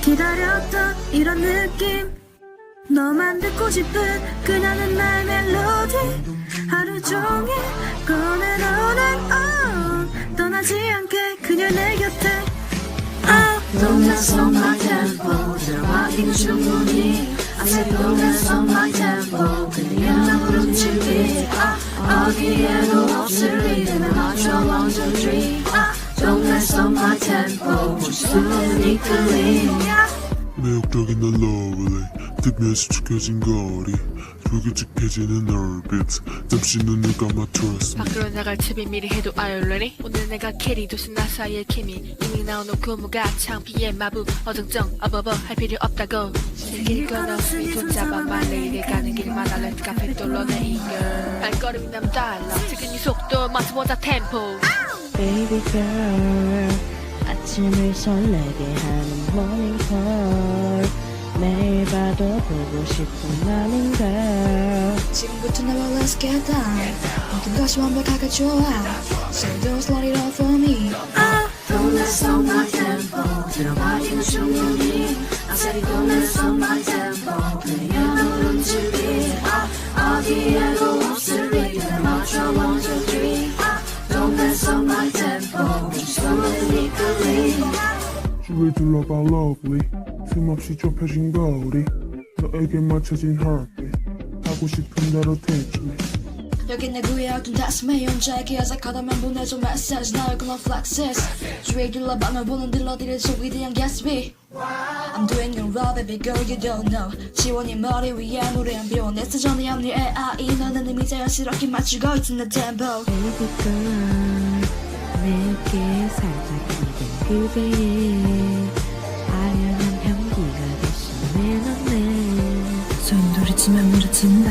기다렸던 이런 느낌. 너만 듣고 싶은 그녀는 나의 멜로디. 하루 종일 꺼내놓는 oh, 떠나지 않게 그녀 내 곁에. oh. On my tempo 들어가긴 충분히. I said on my tempo 그냥 나 부름치기. 아, 어디에도 없을 리듬에 맞춰 Don't mess on 매혹적인 난 lovely 틈에 수축해진 거리 불규칙해지는 얼빛 잠시 눈을 감아 trust 밖으로 나갈 채비 미리 해도 Are you? 오늘 내가 캐리 두수 나 사이의 케미. 이미 나오는 구무가 창피의 마부. 어정쩡 어버버 할 필요 없다고. 길건 없으니 돈 잡아 말레이를 가는 길마다 렌트 카페 뚫러내 이걸. 발걸음이 남달라 지금 이 속도. 마트보다 템포 Baby girl 아침을 설레게 하는 morning call 매일 봐도 보고 싶은 morning girl 지금부터 나와 let's get down 모든 것이 완벽하게 좋아 So don't slow it off for me Don't mess on 주위에 둘러봐 lovely. 틈없이 좁혀진 거리 너에게 맞춰진 heartbeat. 하고 싶은 대로 teach me. 여긴 내 구야 둔 다스메 혼자에게 어색하다면 보내줘 메시지 나를 끊어 flexes. 주위에 둘러봐 널 보는 딜러들의 속이 대한 Gatsby I'm doing it raw baby girl you don't know. 지원이 머리 위에 무례한 비워. 내 사전에 합리 AI 너는 이미 자연스럽게 맞추고 있는 내 tempo. Baby girl 내게 살짝 기댄 그대의 아련한 향기가 대신에 넌내 소용돌이치면 무르친다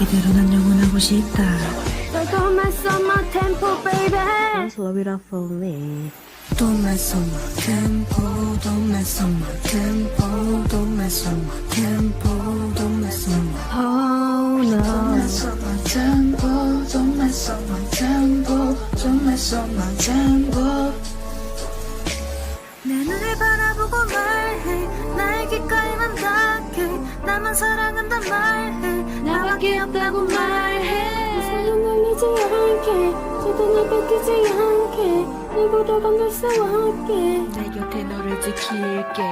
이대로 난 영원하고 싶다 Don't mess on my tempo baby Slow it up for me Don't mess on my tempo Don't mess on my tempo Don't mess on my tempo Don't mess on my Oh no Don't mess up my tempo, don't mess up my my tempo. 내 눈을 바라보고 말해. 나의 귓가에만 닿게 나만 사랑한단 말해. 나밖에 없다고 말해. 사연 날리지 않게. 절대 날 뺏기지 않게. 늘 보러 건널 수 없게. 내 곁에 너를 지킬게.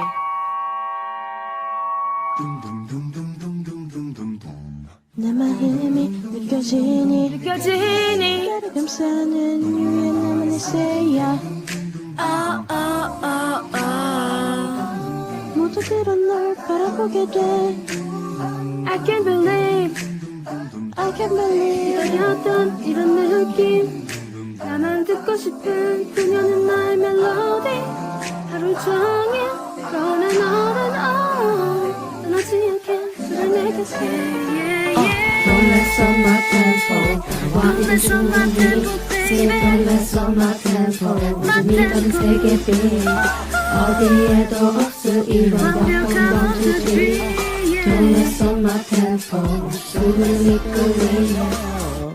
내 마음이 느껴지니? 느껴지니? 감싸는 유의 나만의 새야. 아, 아, 아, 아. 모두들은 널 바라보게 돼. I can't believe. I can't believe. 기다렸던 이런 느낌. 나만 듣고 싶은 그녀는 나의 멜로디. 하루 종일 꺼내놓는 oh 떠나지 않게 술을 내 곁에 yeah, yeah. Don't mess up my tempo Don't mess on my tempo baby Don't mess up my tempo 모든 미덕은 세계 빛 어디에도 없을 이런 완벽한 three Don't mess up my tempo 수는 이끌림